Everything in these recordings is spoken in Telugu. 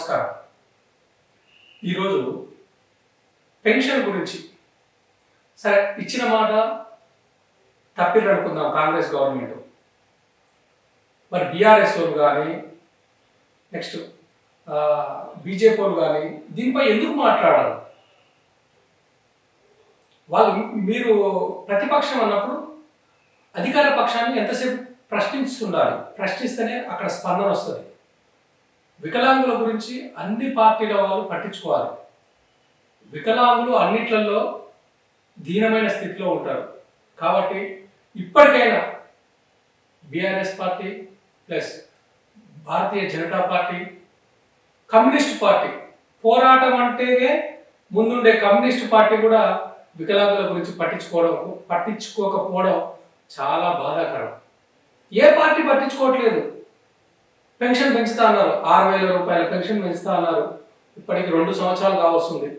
నమస్కారం. ఈరోజు పెన్షన్ గురించి. సరే ఇచ్చిన మాట తప్పిర్రు అనుకుందాం కాంగ్రెస్ గవర్నమెంట్. మరి బీఆర్ఎస్ వాళ్ళు కానీ నెక్స్ట్ బీజేపీ వాళ్ళు కానీ దీనిపై ఎందుకు మాట్లాడారు? వాళ్ళు మీరు ప్రతిపక్షం అన్నప్పుడు అధికార పక్షాన్ని ఎంతసేపు ప్రశ్నిస్తుండాలి? ప్రశ్నిస్తేనే అక్కడ స్పందన వస్తుంది. వికలాంగుల గురించి అన్ని పార్టీల వాళ్ళు పట్టించుకోవాలి. వికలాంగులు అన్నిట్లలో దీనమైన స్థితిలో ఉంటారు. కాబట్టి ఇప్పటికైనా BRS party plus Bharatiya Janata party communist party పోరాటం అంటేనే ముందుండే కమ్యూనిస్ట్ పార్టీ కూడా వికలాంగుల గురించి పట్టించుకోవడం పట్టించుకోకపోవడం చాలా బాధాకరం. ఏ పార్టీ పట్టించుకోవట్లేదు? పెన్షన్ పెంచుతా అన్నారు. ఆరు వేల రూపాయల పెన్షన్ పెంచుతా అన్నారు. ఇప్పటికి రెండు సంవత్సరాలు కావస్తుంది.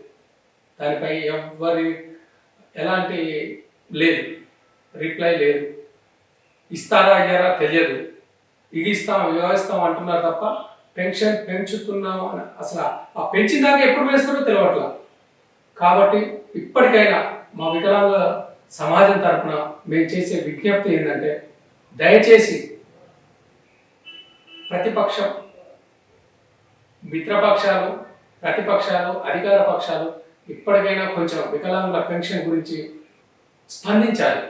దానిపై ఎవ్వరి ఎలాంటి లేదు. రిప్లై లేదు. ఇస్తారా అయ్యారా తెలియదు. ఇది ఇస్తాం అంటున్నారు తప్ప పెన్షన్ పెంచుతున్నాం అని అసలు ఆ పెంచిన దాకా ఎప్పుడు వేస్తారో తెలియట్లా కాబట్టి ఇప్పటికైనా మా వికలాంగ సమాజం తరపున మేము చేసే విజ్ఞప్తి ఏంటంటే దయచేసి ప్రతిపక్షం మిత్రపక్షాలు ప్రతిపక్షాలు అధికార పక్షాలు ఇప్పటికైనా కొంచెం వికలాంగుల పెన్షన్ గురించి స్పందించాలి.